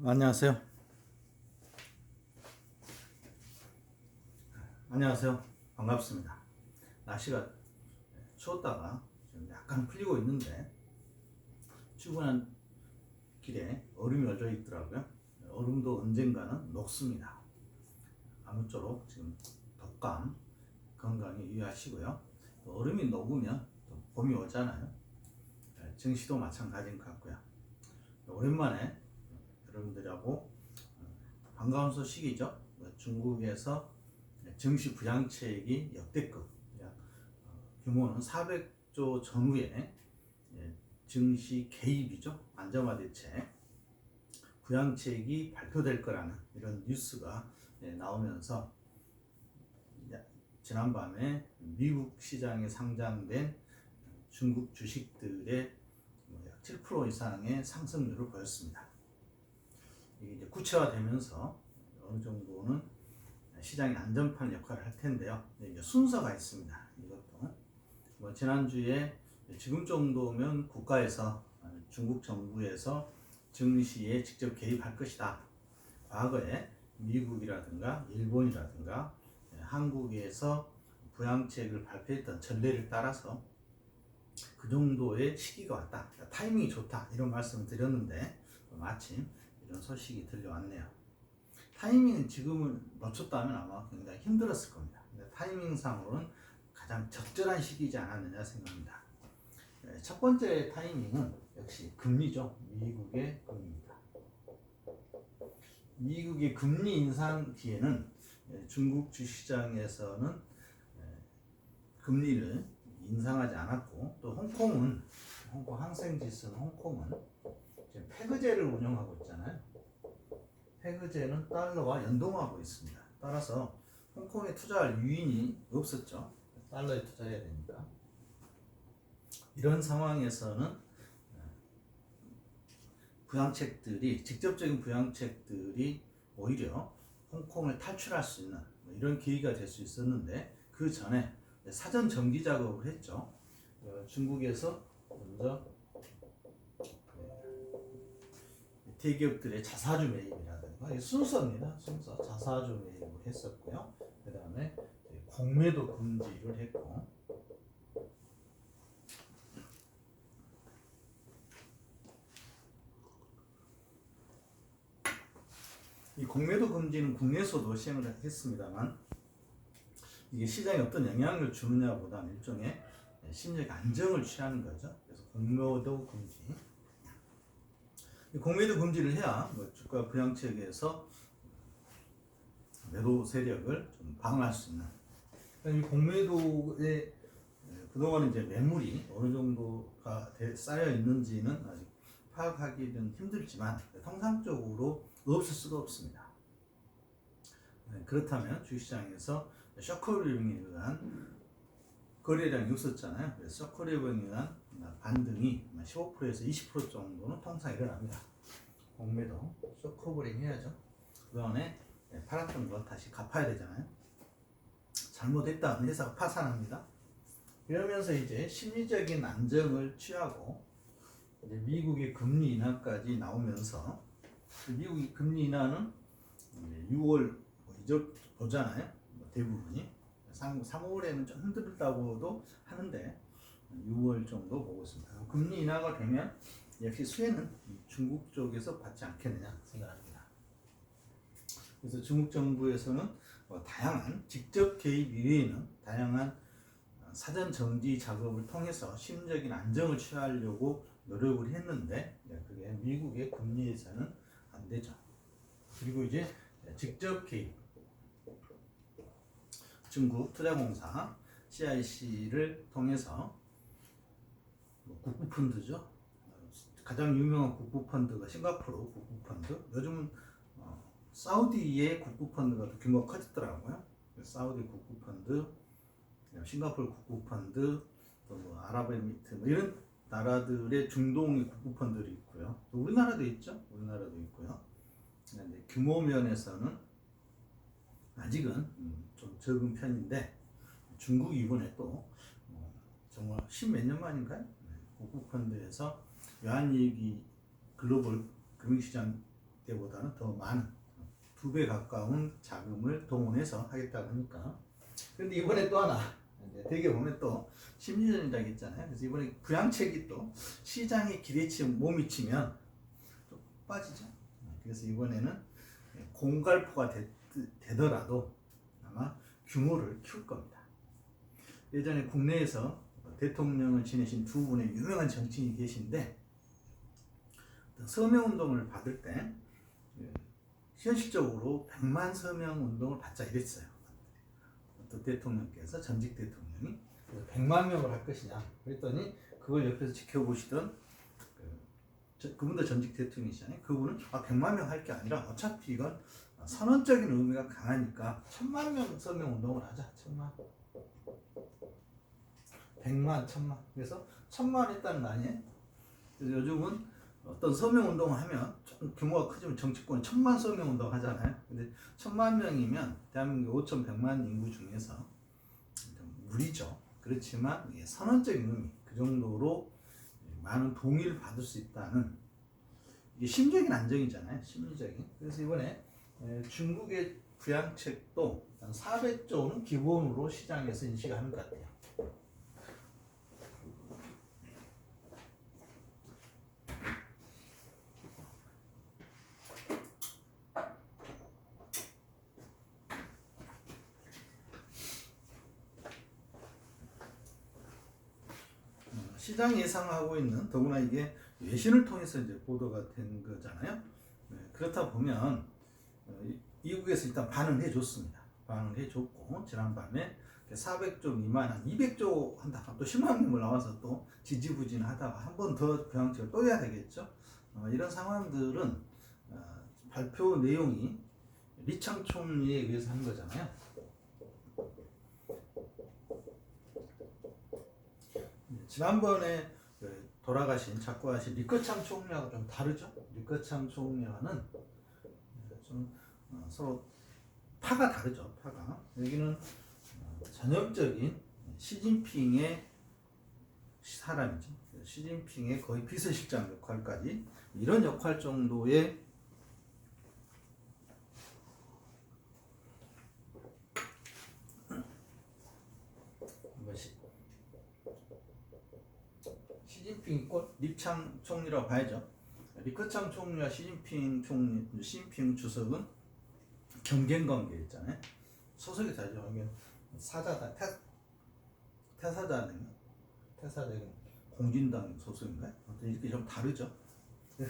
안녕하세요. 안녕하세요. 반갑습니다. 날씨가 추웠다가 지금 약간 풀리고 있는데 출근한 길에 얼음이 얼려 있더라고요. 얼음도 언젠가는 녹습니다. 아무쪼록 지금 독감 건강에 유의하시고요. 또 얼음이 녹으면 또 봄이 오잖아요. 네, 증시도 마찬가지인 것 같고요. 오랜만에 여러분들하고 어, 반가운 소식이죠. 뭐 중국에서 증시 부양책이 역대급 약, 어, 규모는 400조 전후의 예, 증시 개입이죠. 안정화 대책 부양책이 발표될 거라는 이런 뉴스가 예, 나오면서 야- 지난밤에 미국 시장에 상장된 중국 주식들의 뭐약7% 이상의 상승률을 보였습니다. 이제 구체화되면서 어느 정도는 시장의 안전판 역할을 할 텐데요. 이제 순서가 있습니다. 이것도 뭐 지난주에 지금 정도면 국가에서 중국 정부에서 증시에 직접 개입할 것이다. 과거에 미국이라든가 일본이라든가 한국에서 부양책을 발표했던 전례를 따라서 그 정도의 시기가 왔다. 그러니까 타이밍이 좋다. 이런 말씀을 드렸는데 마침 이런 소식이 들려왔네요. 타이밍은 지금을 놓쳤다면 아마 굉장히 힘들었을 겁니다. 근데 타이밍상으로는 가장 적절한 시기이지 않았느냐 생각합니다. 네, 첫 번째 타이밍은 역시 금리죠. 미국의 금리입니다. 미국의 금리 인상 뒤에는 예, 중국 주시장에서는 예, 금리를 인상하지 않았고 또 홍콩은 홍콩 항생 지수는 홍콩은 지금 페그제를 운영하고 있잖아요. 페그제는 달러와 연동하고 있습니다. 따라서 홍콩에 투자할 유인이 없었죠. 달러에 투자해야 되니까. 이런 상황에서는 어, 부양책들이 직접적인 부양책들이 오히려 홍콩을 탈출할 수 있는 뭐 이런 계기가 될 수 있었는데 그 전에 사전 정기 작업을 했죠. 어, 중국에서 먼저 대기업들의 자사주 매입이라든가 순서입니다. 순서 자사주 매입을 했었고요. 그 다음에 공매도 금지를 했고 이 공매도 금지는 국내에서도 시행을 했습니다만 이게 시장에 어떤 영향을 주느냐보다는 일종의 심리적 안정을 취하는 거죠. 그래서 공매도 금지. 이 공매도 금지를 해야 뭐 주가 부양책에서 매도 세력을 좀 방어할 수 있는. 그러니까 이 공매도에 그동안 이제 매물이 어느 정도가 돼- 쌓여 있는지는 아직 파악하기는 힘들지만 통상적으로 없을 수가 없습니다. 네, 그렇다면 주식시장에서 쇼크리빙에 의한 거래량이 없었잖아요. 그래서 쇼크리빙에 의한 반등이 15%에서 20% 정도는 통상 일어납니다. 공매도 쇼크브링 해야죠. 그동안에 팔았던 거 다시 갚아야 되잖아요. 잘못했다 회사가 파산합니다. 이러면서 이제 심리적인 안정을 취하고 이제 미국의 금리 인하까지 나오면서 미국의 금리 인하는 6월 뭐 이제 보잖아요. 뭐 대부분이 3, 3월에는 좀 힘들다고도 하는데 6월 정도 보고 있습니다. 금리 인하가 되면 역시 수혜는 중국 쪽에서 받지 않겠느냐 생각합니다. 그래서 중국 정부에서는 뭐 다양한 직접 개입 이외에는 다양한 사전 정지 작업을 통해서 심적인 안정을 취하려고 노력을 했는데 네, 그게 미국의 금리에서는 안 되죠. 그리고 이제 직접 개입 중국 투자공사 CIC를 통해서 뭐 국부펀드죠. 가장 유명한 국부펀드가 싱가포르 국부펀드. 요즘은 어, 사우디의 국부펀드가 더 규모가 커졌더라고요. 사우디 국부펀드, 싱가포르 국부펀드, 또뭐 아랍에미리트 뭐 이런 나라들의 중동의 국부펀드들이 있고요. 또 우리나라도 있죠. 우리나라도 있고요. 근데 규모 면에서는 아직은 음, 좀 적은 편인데 중국 이번에 또 어, 정말 십몇 년 만인가요? 네, 국부펀드에서 외환위기 글로벌 금융시장 때보다는 더 많은 두 배 가까운 자금을 동원해서 하겠다고 하니까. 근데 이번에 또 하나 되게 보면 또 심리전이라고 했잖아요. 그래서 이번에 부양책이 또 시장의 기대치에 못 미치면 좀 빠지죠. 그래서 이번에는 공갈포가 되, 되더라도 아마 규모를 키울 겁니다. 예전에 국내에서 대통령을 지내신 두 분의 유명한 정치인이 계신데 서명 운동을 받을 때 예, 현실적으로 100만 서명 운동을 받자 이랬어요. 또 대통령께서 전직 대통령이 100만 명을 할 것이냐 그랬더니 그걸 옆에서 지켜보시던 그, 저- 그분도 전직 대통령이시잖아요. 그분은 아 100만 명 할 게 아니라 어차피 이건 선언적인 의미가 강하니까 천만 명 서명 운동을 하자 천만 100만 천만 그래서 천만 했다는 거 아니에요? 그래서 요즘은 어떤 서명 운동을 하면 좀 규모가 크지만 정치권 천만 서명 운동 하잖아요. 근데 천만 명이면 대한민국 5,100만 인구 중에서 좀 무리죠. 그렇지만 선언적인 의미 그 정도로 많은 동의를 받을 수 있다는 이게 심적인 안정이잖아요. 심리적인. 그래서 이번에 에, 중국의 부양책도 한 400조는 기본으로 시장에서 인식하는 것 같아요. 어, 시장이 예상하고 있는 더구나 이게 외신을 통해서 이제 보도가 된 거잖아요. 네, 그렇다 보면 어, 이- 미국에서 일단 반응을 해줬습니다. 반응을 해줬고 지난밤에 400조 미만 한 200조 한다 또 10만 명을 나와서 또 지지부진하다가 한 번더 부양책을 또 해야 되겠죠. 어, 이런 상황들은 어, 발표 내용이 리창 총리에 의해서 한 거잖아요. 지난번에 그 돌아가신 작고하신 리커참 총리하고 좀 다르죠. 리커참 총리와는 좀 어, 서로 파가 다르죠. 파가 여기는 어, 전형적인 시진핑의 사람이죠. 시진핑의 거의 비서실장 역할까지 이런 역할 정도의 것이 시진핑 곧 리창 총리라고 봐야죠. 리커창 총리와 시진핑 총리, 시진핑 주석은 경쟁 관계였잖아요. 소속이 다르죠. 이게 사자다, 태, 태사자는 태사자는 공진당 소속인가요? 아무튼 이렇게 좀 다르죠.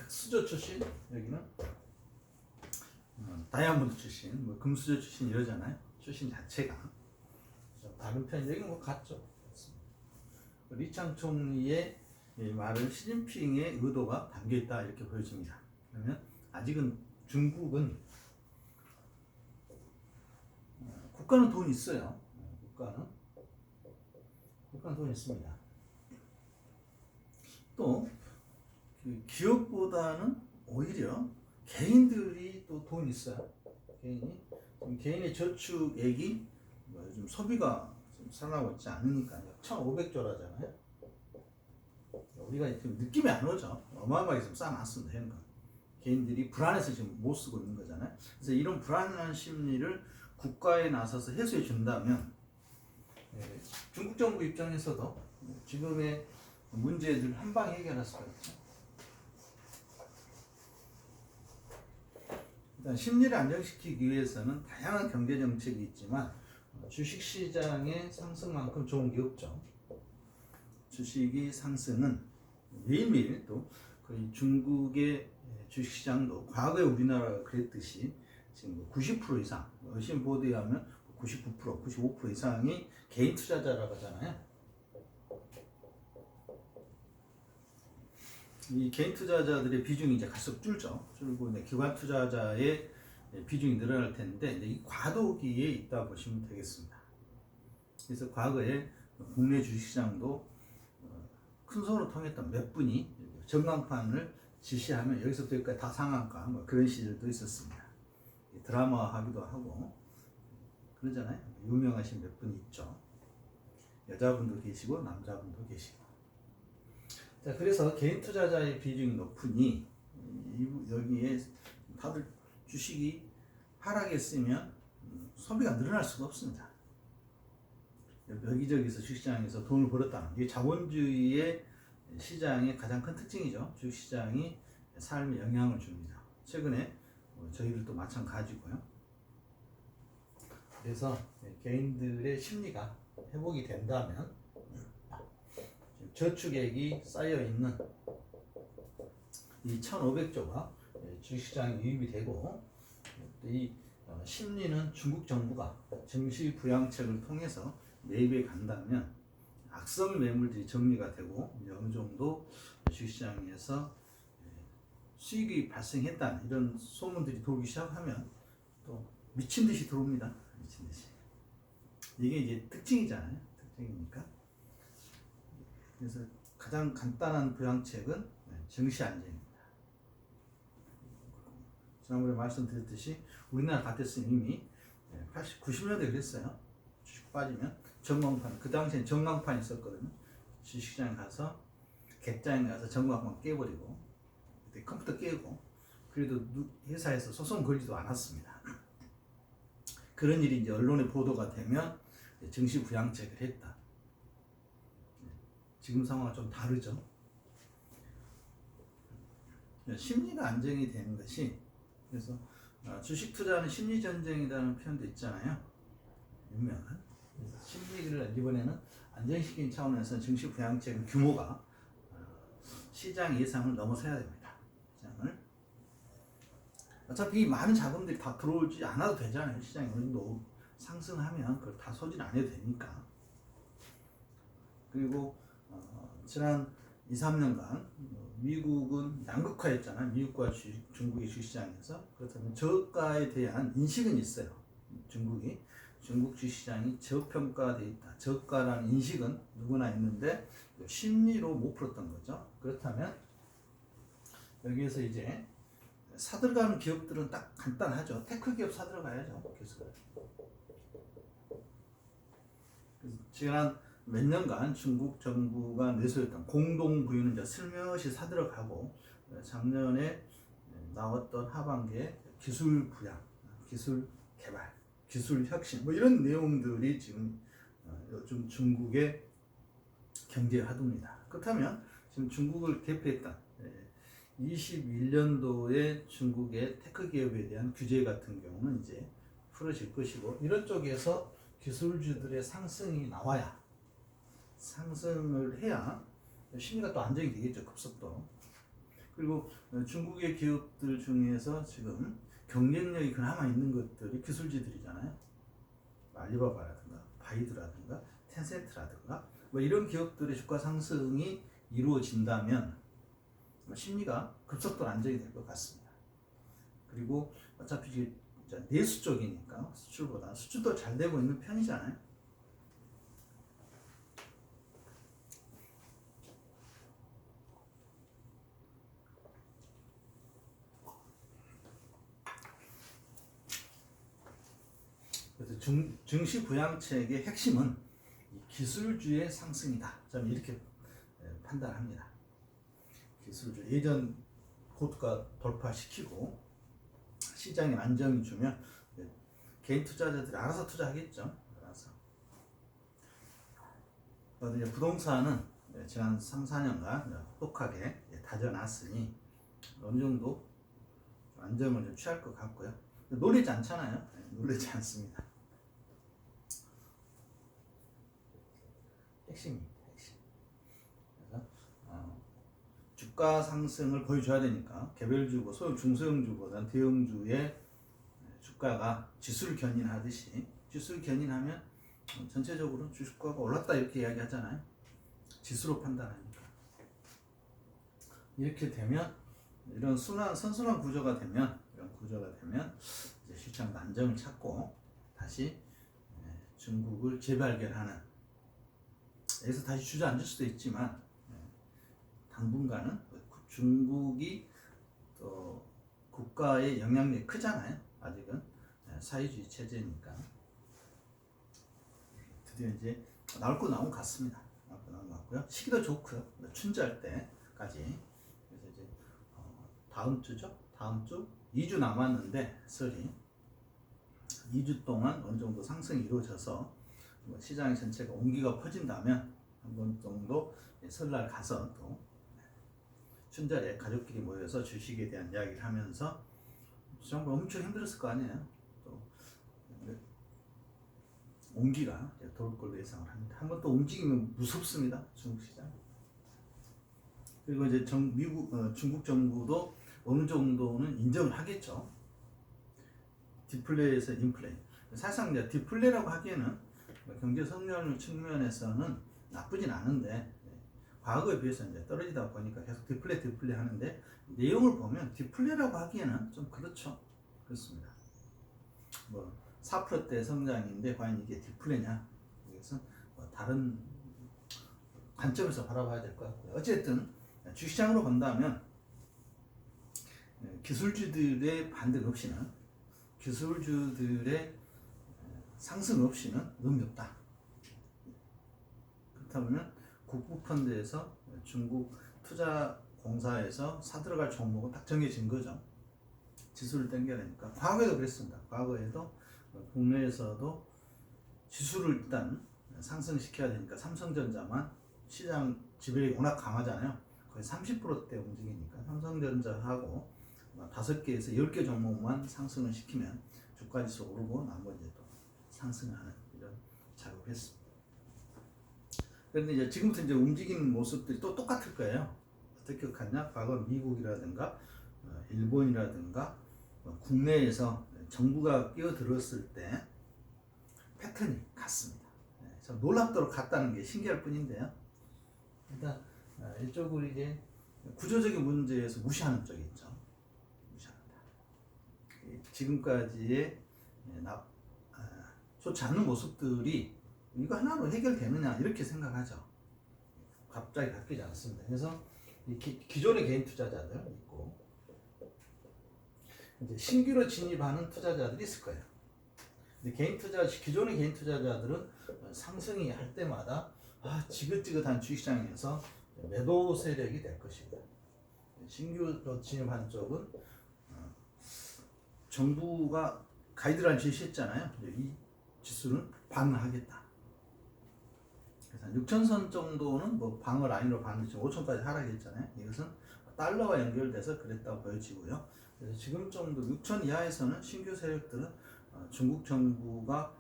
수저 출신 여기는 어, 다이아몬드 출신, 뭐 금수저 출신 이러잖아요. 출신 자체가 좀 다른 편 여기 뭐 같죠. 리창 총리의 이 말은 시진핑의 의도가 담겨 있다 이렇게 보여집니다. 그러면 아직은 중국은 어, 국가는 돈 있어요. 어, 국가는 국가는 돈 있습니다. 또그 기업보다는 오히려 개인들이 또 돈 있어요. 개인이 개인의 저축액이 뭐 요즘 소비가 좀 살아나고 있지 않으니까요. 1,500조라잖아요. 우리가 지금 느낌이 안 오죠. 어마어마하게 지금 쌓아놨습니다. 현금. 개인들이 불안해서 지금 못 쓰고 있는 거잖아요. 그래서 이런 불안한 심리를 국가에 나서서 해소해 준다면 예, 중국 정부 입장에서도 지금의 문제들 한 방에 해결할 수가 있죠. 일단 심리를 안정시키기 위해서는 다양한 경제 정책이 있지만 주식 시장의 상승만큼 좋은 게 없죠. 주식이 상승은 매일매일 또 거의 중국의 주식시장도 과거에 우리나라가 그랬듯이 지금 90% 이상 어신 보드에 하면 99% 95% 이상이 개인 투자자라고 하잖아요. 이 개인 투자자들의 비중이 이제 갈수록 줄죠. 줄고 이제 기관 투자자의 비중이 늘어날 텐데 이제 이 과도기에 있다 보시면 되겠습니다. 그래서 과거에 국내 주식시장도 어, 큰 손으로 통했던 몇 분이 전광판을 지시하면 여기서부터 여기까지 다 상한가 뭐 그런 시절도 있었습니다. 드라마 하기도 하고 그러잖아요. 유명하신 몇분 있죠. 여자분도 계시고 남자분도 계시고. 자 그래서 개인 투자자의 비중이 높으니 이- 여기에 다들 주식이 하락했으면 음, 소비가 늘어날 수가 없습니다. 여기저기서 주식시장에서 돈을 벌었다는 이게 자본주의의 시장의 가장 큰 특징이죠. 주식시장이 삶에 영향을 줍니다. 최근에 어, 저희들도 마찬가지고요. 그래서 개인들의 심리가 회복이 된다면 저축액이 쌓여 있는 이 1,500조가 주식시장에 유입이 되고 또이 어, 심리는 중국 정부가 증시 부양책을 통해서 매입에 간다면 악성 매물들이 정리가 되고 어느 정도 주식시장에서 예, 수익이 발생했다는 이런 소문들이 돌기 시작하면 또 미친 듯이 들어옵니다. 미친 듯이. 이게 이제 특징이잖아요. 특징이니까. 그래서 가장 간단한 부양책은 네, 증시 안정입니다. 지난번에 말씀드렸듯이 우리나라 같았으면 이미 80, 90년대 그랬어요. 주식 빠지면 전광판 그 당시엔 전광판이 있었거든요. 주식시장 가서 객장에 가서 전광판 깨버리고 그때 컴퓨터 깨고 그래도 누- 회사에서 소송 걸지도 않았습니다. 그런 일이 이제 언론에 보도가 되면 증시 부양책을 했다. 지금 상황은 좀 다르죠. 심리가 안정이 되는 것이 그래서 어, 주식 투자는 심리 전쟁이라는 표현도 있잖아요. 유명한. 심리를 이번에는 안정시킨 차원에서 증시 부양책 규모가 어, 시장 예상을 넘어서야 됩니다. 시장을 어차피 많은 자금들이 다 들어오지 않아도 되잖아요. 시장이 어느 정도 상승하면 그걸 다 소진 안 해도 되니까. 그리고 어, 지난 2, 3년간 어, 미국은 양극화였잖아요. 미국과 주, 중국의 주시장에서 그렇다면 저가에 대한 인식은 있어요. 중국이 중국 주시장이 저평가돼 있다. 저가라는 인식은 누구나 있는데 심리로 못 풀었던 거죠. 그렇다면 여기에서 이제 사들어가는 기업들은 딱 간단하죠. 테크 기업 사들어가야죠. 그래서 지난 몇 년간 중국 정부가 내세웠던 공동 부유는 이제 슬며시 사들어가고 작년에 나왔던 하반기에 기술 부양, 기술 개발, 기술 혁신 뭐 이런 내용들이 지금 어, 요즘 중국의 경제 화두입니다. 그렇다면 지금 중국을 대표했던 21년도에 중국의 테크 기업에 대한 규제 같은 경우는 이제 풀어질 것이고 이런 쪽에서 기술주들의 상승이 나와야 상승을 해야 심리가 또 안정이 되겠죠 급속도로 그리고 어, 중국의 기업들 중에서 지금 경쟁력이 그나마 있는 것들이 기술지들이잖아요. 알리바바라든가 바이두라든가 텐센트라든가 뭐 이런 기업들의 주가 상승이 이루어진다면 뭐 심리가 급속도로 안정이 될 것 같습니다. 그리고 어차피 이제 내수 쪽이니까 수출보다 수출도 잘 되고 있는 편이잖아요 중, 증시 부양책의 핵심은 이 기술주의 상승이다. 저는 이렇게 예, 판단합니다. 기술주 예전 고가 돌파시키고 시장에 안정이 주면 예, 개인 투자자들이 알아서 투자하겠죠. 알아서. 부동산은 예, 지난 3, 4년간 혹독하게 예, 다져놨으니 어느 정도 안정을 좀 취할 것 같고요. 놀리지 않잖아요. 예, 놀리지 않습니다. 핵심입니다. 핵심. 그래서 어, 주가 상승을 보여줘야 되니까 개별주고 소형 중소형주보다 대형주의 주가가 지수를 견인하듯이 지수를 견인하면 어, 전체적으로 주식가가 올랐다 이렇게 이야기하잖아요. 지수로 판단하니까 이렇게 되면 이런 순환 선순환 구조가 되면 이런 구조가 되면 이제 시장 안정을 찾고 다시 예, 중국을 재발견하는 여기서 다시 주저앉을 수도 있지만 예, 당분간은 중국이 또 국가의 영향력이 크잖아요. 아직은 예, 사회주의 체제니까 드디어 이제 나올 거 나온 것 같습니다. 나올 거 나온 것 같고요. 시기도 좋고요. 춘절 때까지 그래서 이제 어, 다음 주죠. 다음 주 2주 남았는데 설이 2주 동안 어느 정도 상승이 이루어져서 뭐 시장 전체가 온기가 퍼진다면 한 번 정도 설날 가서 또 춘절에 가족끼리 모여서 주식에 대한 이야기를 하면서 정말 엄청 힘들었을 거 아니에요. 또 온기가 돌 걸로 예상을 합니다. 한 번 또 움직이면 무섭습니다. 중국 시장. 그리고 이제 정, 미국 어, 중국 정부도 어느 정도는 인정을 하겠죠. 디플레이에서 인플레이. 사실상 이제 디플레이라고 하기에는 경제 성장률 측면에서는 나쁘진 않은데 네, 과거에 비해서 이제 떨어지다 보니까 계속 디플레 디플레 하는데 내용을 보면 디플레라고 하기에는 좀 그렇죠. 그렇습니다. 뭐 4%대 성장인데 과연 이게 디플레냐? 이것은 뭐 다른 관점에서 바라봐야 될 것 같고요. 어쨌든 주시장으로 본다면 예, 기술주들의 반등 없이는 기술주들의 상승 없이는 의미 없다. 그렇다 보면 국부펀드에서 중국 투자공사에서 사들어갈 종목은 딱 정해진 거죠. 지수를 땡겨내니까 과거에도 그랬습니다. 과거에도 국내에서도 지수를 일단 상승시켜야 되니까 삼성전자만 시장 지배력이 워낙 강하잖아요. 거의 30%대 움직이니까 삼성전자하고 다섯 개에서 열개 종목만 상승을 시키면 주가지수 오르고 나머지도 상승하는 이런 작업을 했습니다. 그런데 이제 지금부터 이제 움직이는 모습들이 또 똑같을 거예요. 어떻게 갔냐? 과거 미국이라든가 어, 일본이라든가 어, 국내에서 정부가 끼어들었을 때 패턴이 같습니다. 네, 저 놀랍도록 같다는 게 신기할 뿐인데요. 일단 어, 이쪽으로 이제 구조적인 문제에서 무시하는 쪽이 있죠. 무시한다. 이 지금까지의 예, 나, 아, 좋지 않는 모습들이 이거 하나로 해결되느냐 이렇게 생각하죠. 갑자기 바뀌지 않습니다. 그래서 이 기, 기존의 개인 투자자들 있고 이제 신규로 진입하는 투자자들이 있을 거예요. 근데 개인 투자 기존의 개인 투자자들은 상승이 할 때마다 아, 지긋지긋한 주식시장에서 매도 세력이 될 것이고 신규로 진입한 쪽은 어, 정부가 가이드라인 제시했잖아요. 지수는 방어하겠다. 그래서 6천선 정도는 뭐 방어 라인으로 봤는데 지금 5천까지 하락했잖아요. 이것은 달러와 연결돼서 그랬다고 보여지고요. 그래서 지금 정도 6천 이하에서는 신규 세력들은 어, 중국 정부가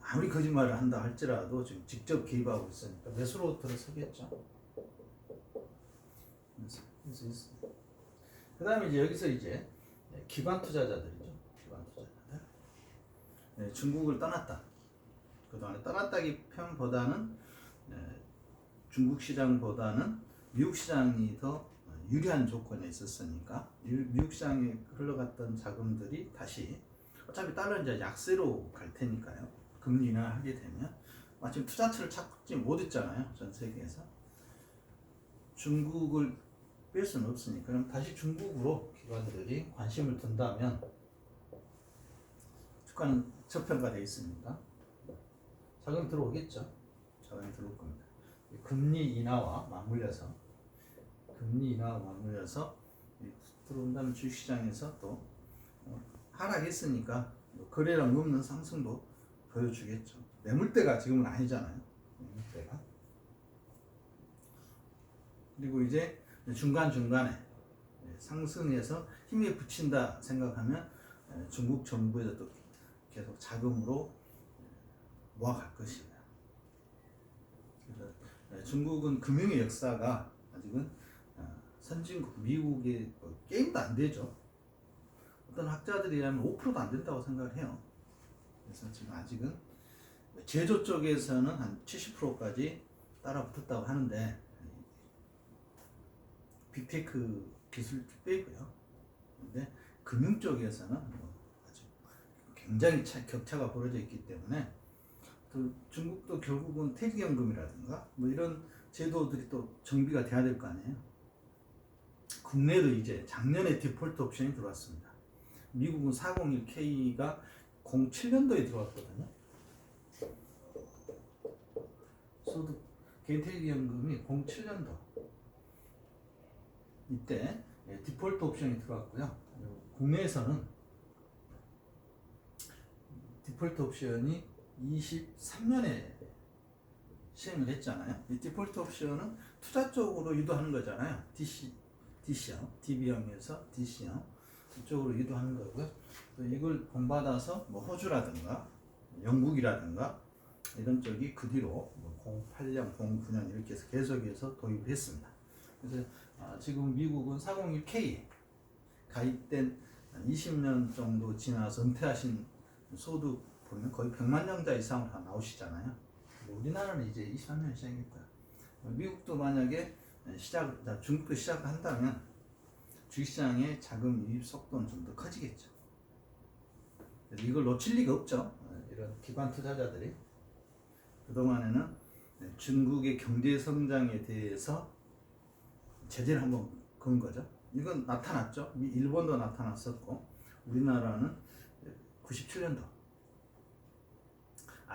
아무리 거짓말을 한다 할지라도 지금 직접 개입하고 있으니까 매수로 들어서겠죠. 있습니다. 그다음에 이제 여기서 이제 기관 투자자들이죠. 기관 투자자들. 네, 중국을 떠났다. 그동안에 떠났다기 편보다는 네, 중국 시장보다는 미국 시장이 더 유리한 조건에 있었으니까 유- 미국 시장에 흘러갔던 자금들이 다시 어차피 달러 이제 약세로 갈 테니까요. 금리 인하 하게 되면 마침 투자처를 찾지 못했잖아요. 전 세계에서 중국을 뺄 수는 없으니까 그럼 다시 중국으로 기관들이 관심을 둔다면 주가는 저평가되어 있습니다. 자금이 들어오겠죠. 자금이 들어올 겁니다. 금리 인하와 맞물려서 금리 인하와 맞물려서 이 들어온다면 주식시장에서 또 어, 하락했으니까 뭐 거래량 없는 상승도 보여주겠죠. 매물대가 지금은 아니잖아요. 매물대가. 그리고 이제 중간 중간에 상승해서 힘이 붙인다 생각하면 에, 중국 정부에서 또 계속 자금으로 모아갈. 그래서 에, 중국은 금융의 역사가 아직은 어, 선진국 미국의 뭐 게임도 안 되죠. 어떤 학자들이라면 5%도 안 된다고 생각을 해요. 그래서 지금 아직은 제조 쪽에서는 한 70%까지 따라붙었다고 하는데 빅테크 기술 빼고요. 근데 금융 쪽에서는 뭐 아주 굉장히 차, 격차가 벌어져 있기 때문에 또 중국도 결국은 퇴직연금이라든가 뭐 이런 제도들이 또 정비가 돼야 될 거 아니에요. 국내도 이제 작년에 디폴트 옵션이 들어왔습니다. 미국은 401k가 07년도에 들어왔거든요. 소득 개인 퇴직연금이 07년도 이때 예, 디폴트 옵션이 들어왔고요. 국내에서는 디폴트 옵션이 23년에 시행을 했잖아요. 이 디폴트 옵션은 투자 쪽으로 유도하는 거잖아요. DC, DC형, DB형에서 DC형 이쪽으로 유도하는 거고요. 또 이걸 본받아서 뭐 호주라든가 영국이라든가 이런 쪽이 그 뒤로 뭐 08년, 09년 이렇게 해서 계속해서 도입을 했습니다. 그래서 아, 지금 미국은 401k 가입된 20년 정도 지나서 은퇴하신 소득 보면 거의 100만 명자 이상으로 다 나오시잖아요. 뭐 우리나라는 이제 23년 시작했고요. 미국도 만약에 시작, 자, 중국도 시작을 한다면 주식시장의 자금 유입 속도는 좀 더 커지겠죠. 이걸 놓칠 리가 없죠. 어, 이런 기관 투자자들이 그동안에는 중국의 경제 성장에 대해서 제재를 한번 건 거죠. 이건 나타났죠. 미- 일본도 나타났었고 우리나라는 97년도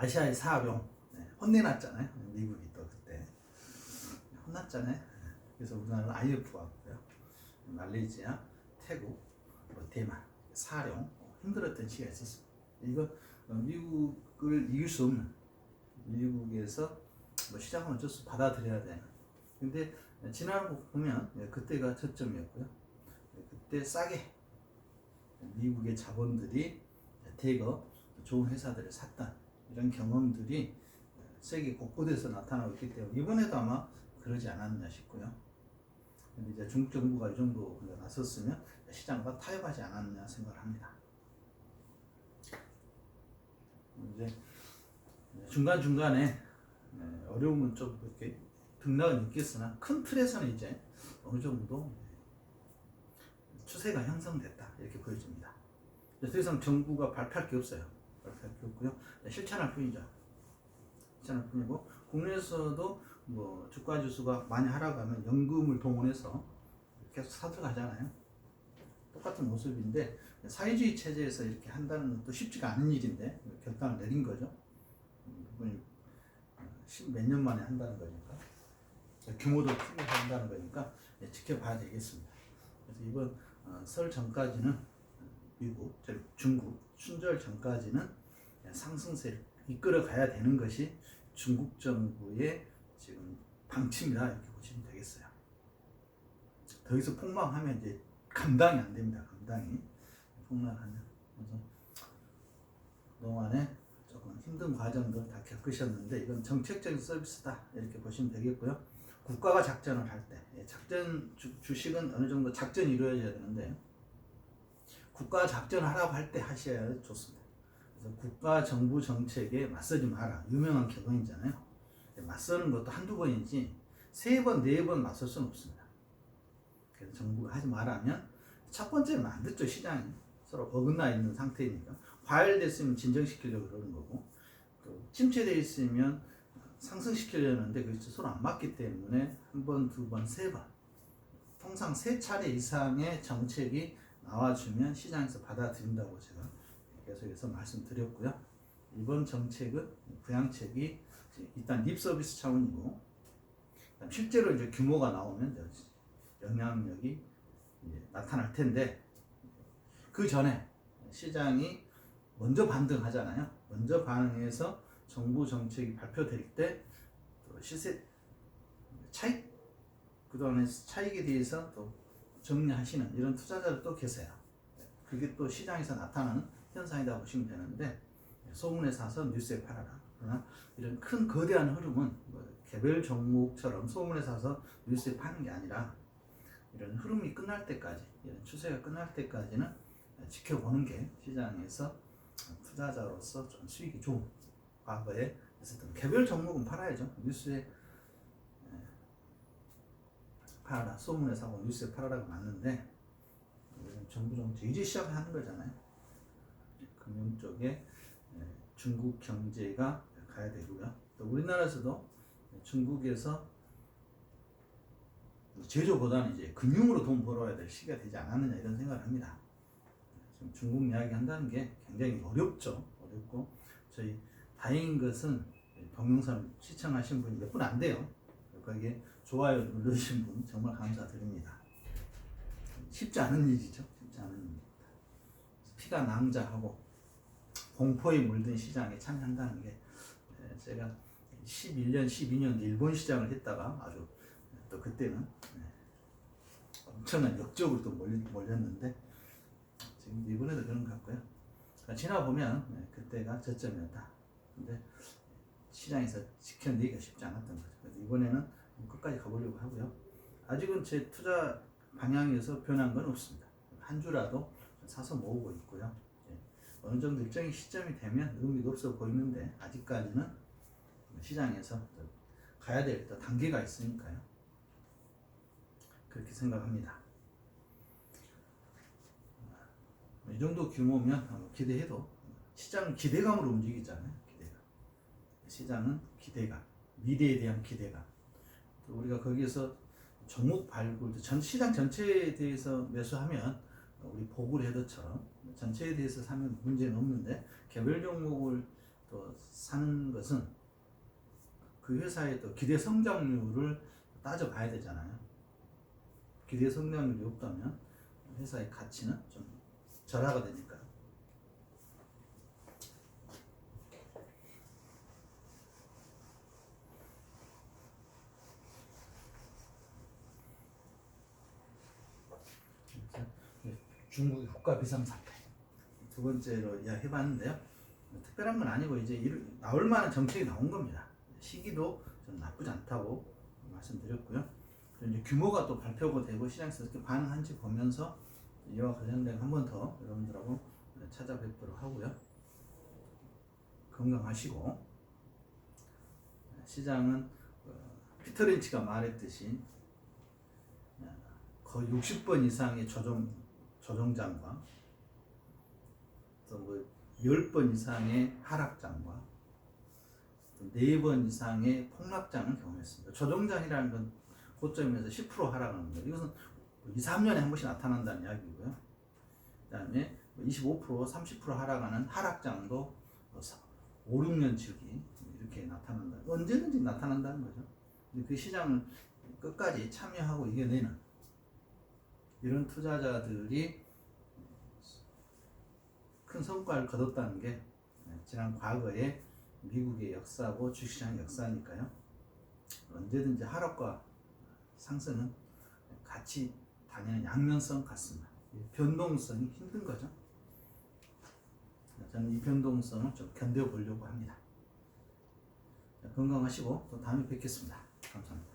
아시아의 사병 네, 혼내놨잖아요. 미국이 또 그때 혼났잖아요. 그래서 우리나라는 IMF가 왔고요. 말레이시아, 태국, 뭐 대만, 사령 힘들었던 시기가 있었습니다. 이거 어, 미국을 이길 수 없는 미국에서 뭐 시장은 어쩔 수 받아들여야 되는. 근데 지나고 보면 예, 그때가 저점이었고요. 예, 그때 싸게 미국의 자본들이 대거 좋은 회사들을 샀다 이런 경험들이 세계 곳곳에서 나타나고 있기 때문에 이번에도 아마 그러지 않았나 싶고요. 근데 이제 중국 정부가 이 정도 나섰으면 시장과 타협하지 않았냐 생각을 합니다. 이제 중간 중간에 어려움은 좀 이렇게 등락은 있겠으나 큰 틀에서는 이제 어느 정도 추세가 형성됐다 이렇게 보여집니다. 더 이상 정부가 발표할 게 없어요. 발표할 게 없고요. 실천할 뿐이죠. 실천할 뿐이고 국내에서도 뭐 주가 지수가 많이 하락하면 연금을 동원해서 계속 사들어가잖아요. 똑같은 모습인데 사회주의 체제에서 이렇게 한다는 것도 쉽지가 않은 일인데 결단을 내린 거죠. 이분이 몇년 만에 한다는 거니까 규모도 크게 한다는 거니까 예, 지켜봐야 되겠습니다. 그래서 이번 어, 설 전까지는 미국, 즉 중국春절 전까지는 상승세를 이끌어 가야 되는 것이 중국 정부의 지금 방침이다 이렇게 보시면 되겠어요. 더 이상 폭망하면 이제 감당이 안 됩니다. 감당이 폭락하면 그래서 그동안에 조금 힘든 과정들 다 겪으셨는데 이건 정책적인 서비스다 이렇게 보시면 되겠고요. 국가가 작전을 할 때, 예, 작전 주, 주식은 어느 정도 작전이 이루어져야 되는데 국가 작전을 하라고 할 때 하셔야 좋습니다. 그래서 국가 정부 정책에 맞서지 마라 유명한 격언이잖아요. 예, 맞서는 것도 한두 번이지 세 번, 네 번 맞설 수는 없습니다. 그래서 정부가 하지 말라면 첫 번째는 안 듣죠 시장이 서로 어긋나 있는 상태니까 과열됐으면 진정시키려고 그러는 거고 또 침체돼 있으면 상승시키려는데 그게 서로 안 맞기 때문에 한 번, 두 번, 세 번. 통상 세 차례 이상의 정책이 나와주면 시장에서 받아들인다고 제가 계속해서 말씀드렸고요. 이번 정책은 부양책이 일단 립 서비스 차원이고 실제로 이제 규모가 나오면 영향력이 나타날 텐데 그 전에 시장이 먼저 반등하잖아요. 먼저 반응해서 정부 정책이 발표될 때 시세 차익 그동안의 차익에 대해서 또 정리하시는 이런 투자자들 또 계세요. 그게 또 시장에서 나타나는 현상이다 보시면 되는데 소문에 사서 뉴스에 팔아라. 그러나 이런 큰 거대한 흐름은 뭐 개별 종목처럼 소문에 사서 뉴스에 파는 게 아니라 이런 흐름이 끝날 때까지 이런 추세가 끝날 때까지는 지켜보는 게 시장에서 투자자로서 좀 수익이 좋은 과거에 있었던 개별 종목은 팔아야죠. 뉴스에 예, 팔아라 소문에 사고 뉴스에 팔아라가 맞는데 정부 정책 이제 시작하는 거잖아요. 금융 쪽에 예, 중국 경제가 가야 되고요. 또 우리나라에서도 중국에서 제조보다는 이제 금융으로 돈 벌어야 될 시기가 되지 않았느냐 이런 생각을 합니다. 지금 중국 이야기 한다는 게 굉장히 어렵죠. 어렵고 저희 다행인 것은 동영상 시청하신 분이 몇 분 안 돼요. 거기에 좋아요 누르신 분 정말 감사드립니다. 쉽지 않은 일이죠. 쉽지 않은 일입니다. 피가 낭자하고 공포에 물든 시장에 참여한다는 게 에, 제가 11년, 12년 일본 시장을 했다가 아주 또 그때는 에, 엄청난 역적으로 또 몰- 몰렸는데 지금 이번에도 그런 것 같고요. 그러니까 지나 보면 네, 그때가 저점이었다. 근데 시장에서 지켜내기가 쉽지 않았던 거죠. 그래서 이번에는 끝까지 가보려고 하고요. 아직은 제 투자 방향에서 변한 건 없습니다. 한 주라도 사서 모으고 있고요. 예. 어느 정도 일정의 시점이 되면 의미가 없어 보이는데 아직까지는 시장에서 또 가야 될또 단계가 있으니까요. 그렇게 생각합니다. 이 정도 규모면 어, 기대해도 시장은 기대감으로 움직이잖아요. 기대감. 시장은 기대감, 미래에 대한 기대감. 또 우리가 거기에서 종목 발굴, 전 시장 전체에 대해서 매수하면 우리 보글 헤더처럼 전체에 대해서 사면 문제는 없는데 개별 종목을 또 사는 것은 그 회사의 또 기대 성장률을 따져봐야 되잖아요. 기대 성장률이 없다면 회사의 가치는 좀 절하가 되니까. 중국의 국가 비상사태 두 번째로 이야기해봤는데요. 뭐 특별한 건 아니고 이제 나올 만한 정책이 나온 겁니다. 시기도 좀 나쁘지 않다고 말씀드렸고요. 또 이제 규모가 또 발표가 되고 시장에서 어떻게 반응한지 보면서 이와 관련된 한 번 더 여러분들하고 찾아뵙도록 하고요. 건강하시고 시장은 어, 피터 린치가 말했듯이 어, 거의 60번 이상의 조정 조정장과 또뭐 10번 이상의 하락장과 또 4번 이상의 폭락장을 경험했습니다. 조정장이라는 건 고점에서 10% 하락하는 거예요. 이것은 2, 3년에 한 번씩 나타난다는 이야기고요. 그 다음에 25%, 30% 하락하는 하락장도 5, 6년 주기 이렇게 나타난다. 언제든지 나타난다는 거죠. 그 시장을 끝까지 참여하고 이겨내는 이런 투자자들이 큰 성과를 거뒀다는 게 지난 과거의 미국의 역사고 주식시장 역사니까요. 언제든지 하락과 상승은 같이 다니는 양면성 같습니다. 이 변동성이 힘든 거죠. 저는 이 변동성을 좀 견뎌보려고 합니다. 건강하시고 또 다음에 뵙겠습니다. 감사합니다.